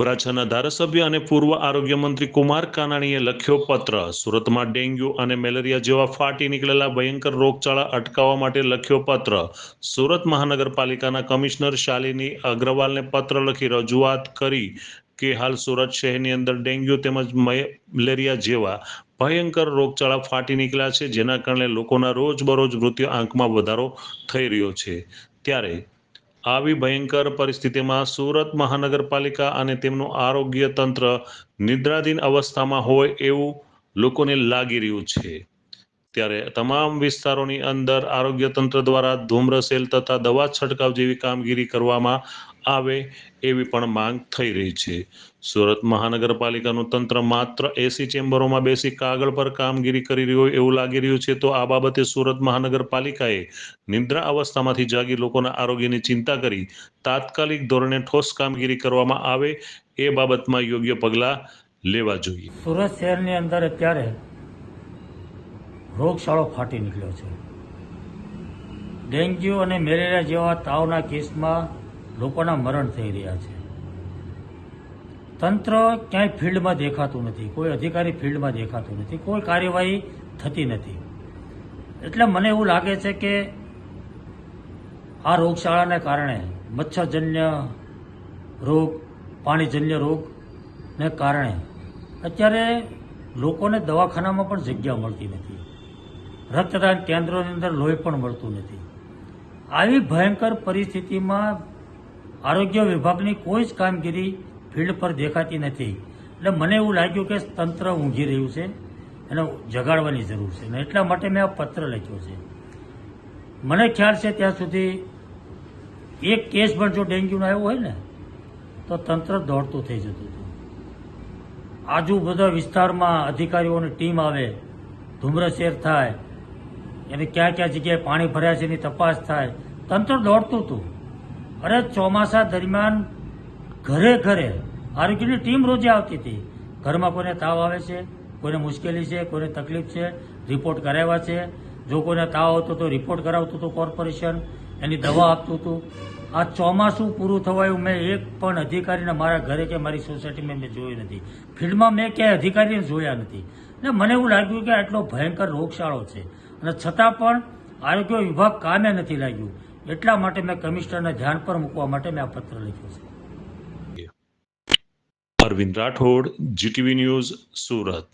વરાછાના ધારાસભ્ય અને પૂર્વ આરોગ્ય મંત્રી કુમાર કાનાણીએ લખ્યો પત્ર. સુરતમાં ડેન્ગ્યુ અને મેલેરિયા જેવા ફાટી નીકળેલા ભયંકર રોગચાળા અટકાવવા માટે લખ્યો પત્ર. સુરત મહાનગરપાલિકાના કમિશનર શાલિની અગ્રવાલને પત્ર લખી રજૂઆત કરી કે હાલ સુરત શહેરની અંદર ડેન્ગ્યુ તેમજ મેલેરિયા જેવા ભયંકર રોગચાળા ફાટી નીકળ્યા છે, જેના કારણે લોકોના રોજબરોજ મૃત્યુ આંકમાં વધારો થઈ રહ્યો છે. ત્યારે આવી ભયંકર પરિસ્થિતિમાં સુરત મહાનગરપાલિકા અને તેમનું આરોગ્ય તંત્ર નિદ્રાધીન અવસ્થામાં હોય એવું લોકોને લાગી રહ્યું છે. ત્યારે તમામ વિસ્તારોની અંદર આરોગ્ય તંત્ર દ્વારા ધૂમ્રસેલ તથા દવા છંટકાવ જેવી કામગીરી કરવામાં આવે એવી પણ માંગ થઈ રહી છે. સુરત મહાનગરપાલિકાનું તંત્ર માત્ર એસી ચેમ્બરોમાં બેસી કાગળ પર કામગીરી કરી રહ્યું હોય એવું લાગી રહ્યું છે, તો આ બાબતે સુરત મહાનગરપાલિકાએ નિદ્રા અવસ્થામાંથી જાગી લોકોના આરોગ્યની ચિંતા કરી તાત્કાલિક ધોરણે ઠોસ કામગીરી કરવામાં આવે એ બાબતમાં યોગ્ય પગલાં લેવા જોઈએ. સુરત શહેરની અંદર અત્યારે રોગચાળો ફાટી નીકળ્યો છે. ડેન્ગ્યુ અને મેલેરિયા જેવા તાવના કેસમાં લોકોના મરણ થઈ રહ્યા છે. તંત્ર ક્યાંય ફિલ્ડમાં દેખાતું નથી. કોઈ અધિકારી ફિલ્ડમાં દેખાતું નથી. કોઈ કાર્યવાહી થતી નથી. એટલે મને એવું લાગે છે કે આ રોગચાળાને કારણે મચ્છરજન્ય રોગ, પાણીજન્ય રોગને કારણે અત્યારે લોકોને દવાખાનામાં પણ જગ્યા મળતી નથી. રક્તદાન કેન્દ્રોની અંદર લોહી પણ મળતું નથી. આવી ભયંકર પરિસ્થિતિમાં આરોગ્ય વિભાગની કોઈ જ કામગીરી ફિલ્ડ પર દેખાતી નથી. એટલે મને એવું લાગ્યું કે તંત્ર ઊંઘી રહ્યું છે એને જગાડવાની જરૂર છે. અને એટલા માટે મેં આ પત્ર લખ્યો છે. મને ખ્યાલ છે ત્યાં સુધી એક કેસ પણ જો ડેન્ગ્યુનો આવ્યો હોય ને, તો તંત્ર દોડતું થઈ જતું હતું. આજુ બધા વિસ્તારમાં અધિકારીઓની ટીમ આવે, ધુમ્રશેર થાય એને ક્યાં ક્યાં જગ્યાએ પાણી ભર્યા છે એની તપાસ થાય. તંત્ર દોડતું હતું. અરે ચોમાસા દરમિયાન ઘરે ઘરે આરોગ્યની ટીમ રોજે આવતી હતી. ઘરમાં કોઈને તાવ આવે છે, કોઈને મુશ્કેલી છે, કોઈને તકલીફ છે, રિપોર્ટ કરાવ્યા છે. જો કોઈને તાવ આવતો તો રિપોર્ટ કરાવતું હતું કોર્પોરેશન, એની દવા આપતું હતું. આ ચોમાસું પૂરું થવાયું મેં એક પણ અધિકારીને મારા ઘરે કે મારી સોસાયટીમાં મેં જોયું નથી. ફિલ્ડમાં મેં ક્યાંય અધિકારીને જોયા નથી. ને મને એવું લાગ્યું કે આટલો ભયંકર રોગચાળો છે. અને છતાં પણ આરોગ્ય વિભાગ કામે નથી લાગ્યું. એટલા માટે મેં કમિશનરને ધ્યાન પર મૂકવા માટે મેં આ પત્ર લખ્યો છે. Arvind Rathod, GTV news, Surat.